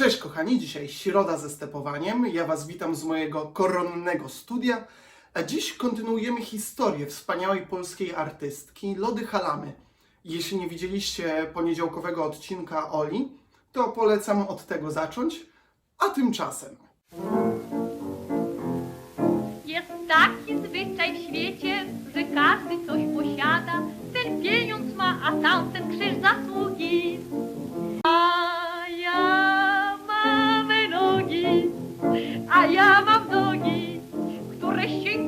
Cześć kochani, dzisiaj środa ze stepowaniem. Ja Was witam z mojego koronnego studia. A dziś kontynuujemy historię wspaniałej polskiej artystki Lody Halamy. Jeśli nie widzieliście poniedziałkowego odcinka Oli, to polecam od tego zacząć. A tymczasem Jest taki zwyczaj w świecie, że każdy coś posiada. Ten pieniądz ma, a tamten krzyż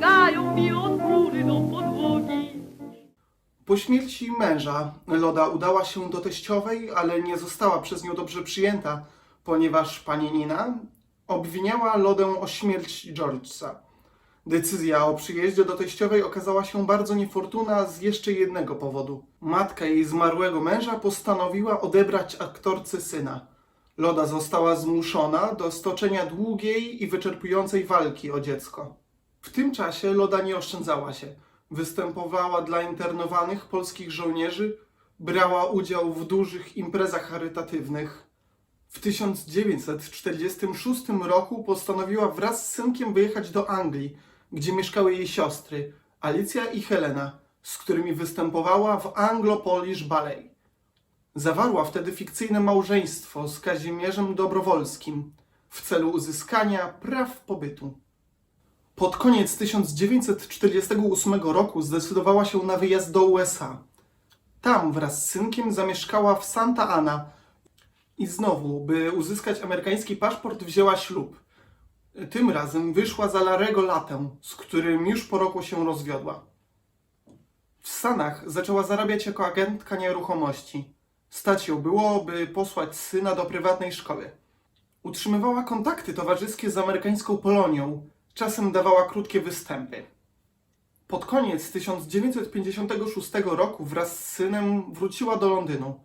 sięgają mi od góry do podłogi. Po śmierci męża Loda udała się do teściowej, ale nie została przez nią dobrze przyjęta, ponieważ pani Nina obwiniała Lodę o śmierć Georgesa. Decyzja o przyjeździe do teściowej okazała się bardzo niefortunna z jeszcze jednego powodu. Matka jej zmarłego męża postanowiła odebrać aktorce syna. Loda została zmuszona do stoczenia długiej i wyczerpującej walki o dziecko. W tym czasie Loda nie oszczędzała się. Występowała dla internowanych polskich żołnierzy, brała udział w dużych imprezach charytatywnych. W 1946 roku postanowiła wraz z synkiem wyjechać do Anglii, gdzie mieszkały jej siostry, Alicja i Helena, z którymi występowała w Anglo-Polish Ballet. Zawarła wtedy fikcyjne małżeństwo z Kazimierzem Dobrowolskim w celu uzyskania praw pobytu. Pod koniec 1948 roku zdecydowała się na wyjazd do USA. Tam wraz z synkiem zamieszkała w Santa Ana i znowu, by uzyskać amerykański paszport, wzięła ślub. Tym razem wyszła za Larego Latę, z którym już po roku się rozwiodła. W Stanach zaczęła zarabiać jako agentka nieruchomości. Stać ją było, by posłać syna do prywatnej szkoły. Utrzymywała kontakty towarzyskie z amerykańską Polonią, czasem dawała krótkie występy. Pod koniec 1956 roku wraz z synem wróciła do Londynu.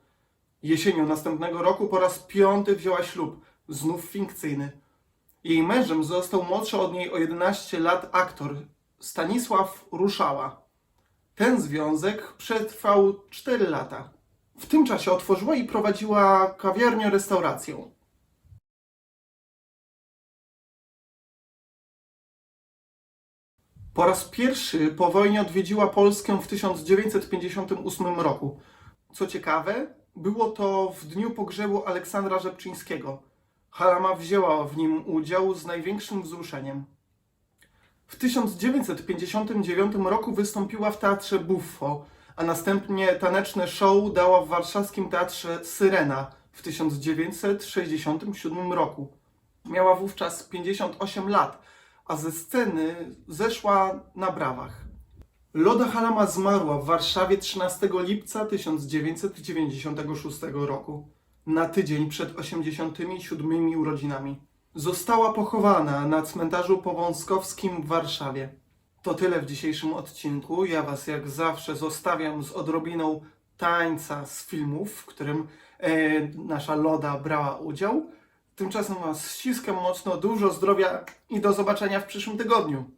Jesienią następnego roku po raz piąty wzięła ślub, znów fikcyjny. Jej mężem został młodszy od niej o 11 lat aktor Stanisław Ruszała. Ten związek przetrwał 4 lata. W tym czasie otworzyła i prowadziła kawiarnię-restaurację. Po raz pierwszy po wojnie odwiedziła Polskę w 1958 roku. Co ciekawe, było to w dniu pogrzebu Aleksandra Rzepczyńskiego. Halama wzięła w nim udział z największym wzruszeniem. W 1959 roku wystąpiła w teatrze Buffo, a następnie taneczne show dała w warszawskim teatrze Syrena w 1967 roku. Miała wówczas 58 lat, a ze sceny zeszła na brawach. Loda Halama zmarła w Warszawie 13 lipca 1996 roku, na tydzień przed 87 urodzinami. Została pochowana na cmentarzu powązkowskim w Warszawie. To tyle w dzisiejszym odcinku. Ja Was jak zawsze zostawiam z odrobiną tańca z filmów, w którym e, nasza Loda brała udział. Tymczasem Was ściskam mocno, dużo zdrowia i do zobaczenia w przyszłym tygodniu.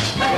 Hey!